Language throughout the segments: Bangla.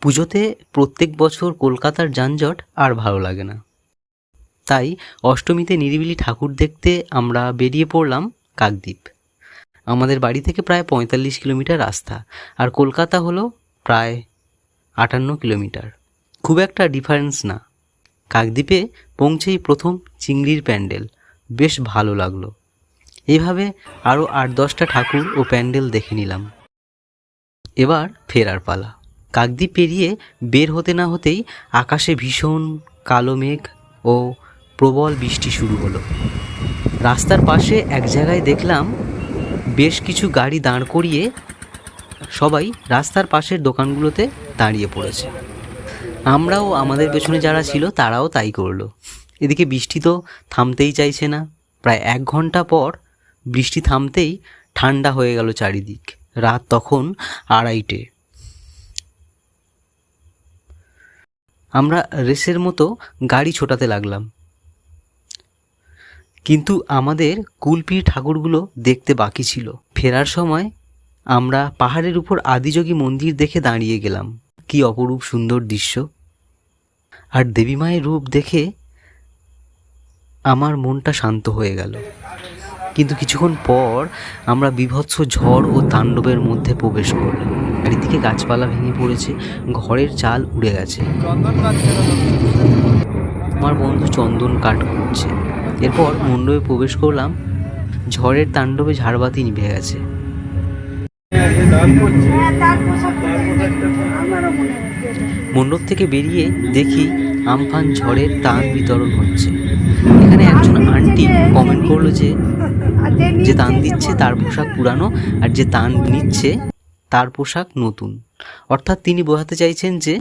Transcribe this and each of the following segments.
পুজোতে প্রত্যেক বছর কলকাতার যানজট আর ভালো লাগে না। তাই অষ্টমীতে নিরিবিলি ঠাকুর দেখতে আমরা বেরিয়ে পড়লাম কাকদ্বীপ। আমাদের বাড়ি থেকে প্রায় পঁয়তাল্লিশ কিলোমিটার রাস্তা আর কলকাতা হলো প্রায় আটান্ন কিলোমিটার। খুব একটা ডিফারেন্স না। কাকদ্বীপে পৌঁছেই প্রথম চিংড়ির প্যান্ডেল। বেশ ভালো লাগল। এভাবে আরও আট দশটা ঠাকুর ও প্যান্ডেল দেখে নিলাম। এবার ফেরার পালা। কাকদ্বীপ পেরিয়ে বের হতে না হতেই আকাশে ভীষণ কালো মেঘ ও প্রবল বৃষ্টি শুরু হলো। রাস্তার পাশে এক জায়গায় দেখলাম বেশ কিছু গাড়ি দাঁড় করিয়ে সবাই রাস্তার পাশের দোকানগুলোতে দাঁড়িয়ে পড়েছে। আমরাও আমাদের পেছনে যারা ছিল তারাও তাই করল। এদিকে বৃষ্টি তো থামতেই চাইছে না। প্রায় এক ঘণ্টা পর বৃষ্টি থামতেই ঠান্ডা হয়ে গেল চারিদিক। রাত তখন আড়াইটে। আমরা রেসের মতো গাড়ি ছোটাতে লাগলাম। কিন্তু আমাদের কুলপির ঠাকুরগুলো দেখতে বাকি ছিল। ফেরার সময় আমরা পাহাড়ের উপর আদিযোগী মন্দির দেখে দাঁড়িয়ে গেলাম। কি অপরূপ সুন্দর দৃশ্য। আর দেবী মায়ের রূপ দেখে আমার মনটা শান্ত হয়ে গেল। কিন্তু কিছুক্ষণ পর আমরা বিভৎস ঝড় ও তাণ্ডবের মধ্যে প্রবেশ করলাম। চারিদিকে গাছপালা ভেঙে পড়েছে, ঘরের চাল উড়ে গেছে। আমার বন্ধু চন্দন কাঠ করছে এরপর মণ্ডপে প্রবেশ করলাম, ঝড়ের তাণ্ডবে ঝাড়বাতি নিভে গেছে। মণ্ডপ থেকে বেরিয়ে দেখি আমফান ঝড়ের তান বিতরণ হচ্ছে। এখানে একজন আন্টি কমেন্ট করল যে যে তান দিচ্ছে তার পোশাক পুরানো আর যে তান নিচ্ছে তার পোশাক নতুন। অর্থাৎ তিনি বোঝাতে চাইছেন যে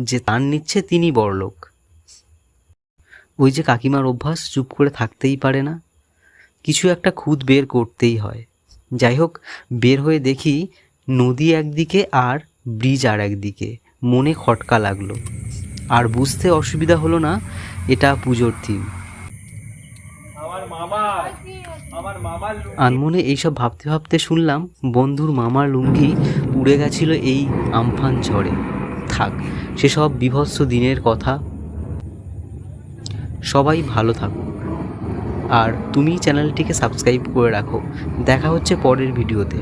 যে তার নিচ্ছে তিনি বড়লোক। ওই যে কাকিমার অভ্যাস চুপ করে থাকতেই পারে না। কিছু একটা খুদ বের করতেই হয়। যাই হোক, বের হয়ে দেখি নদী একদিকে আর ব্রিজ আর একদিকে। মনে খটকা লাগল। আর বুঝতে অসুবিধা হলো না, এটা পুজোর থিম আনমনে এইসব ভাবতে ভাবতে শুনলাম বন্ধুর মামার লুঙ্গি উড়ে গেছিল এই আমফান ঝড়ে। থাক, সেসব বিভৎস দিনের কথা। সবাই ভালো থাকুক। আর তুমি চ্যানেলটিকে সাবস্ক্রাইব করে রাখো। দেখা হচ্ছে পরের ভিডিওতে।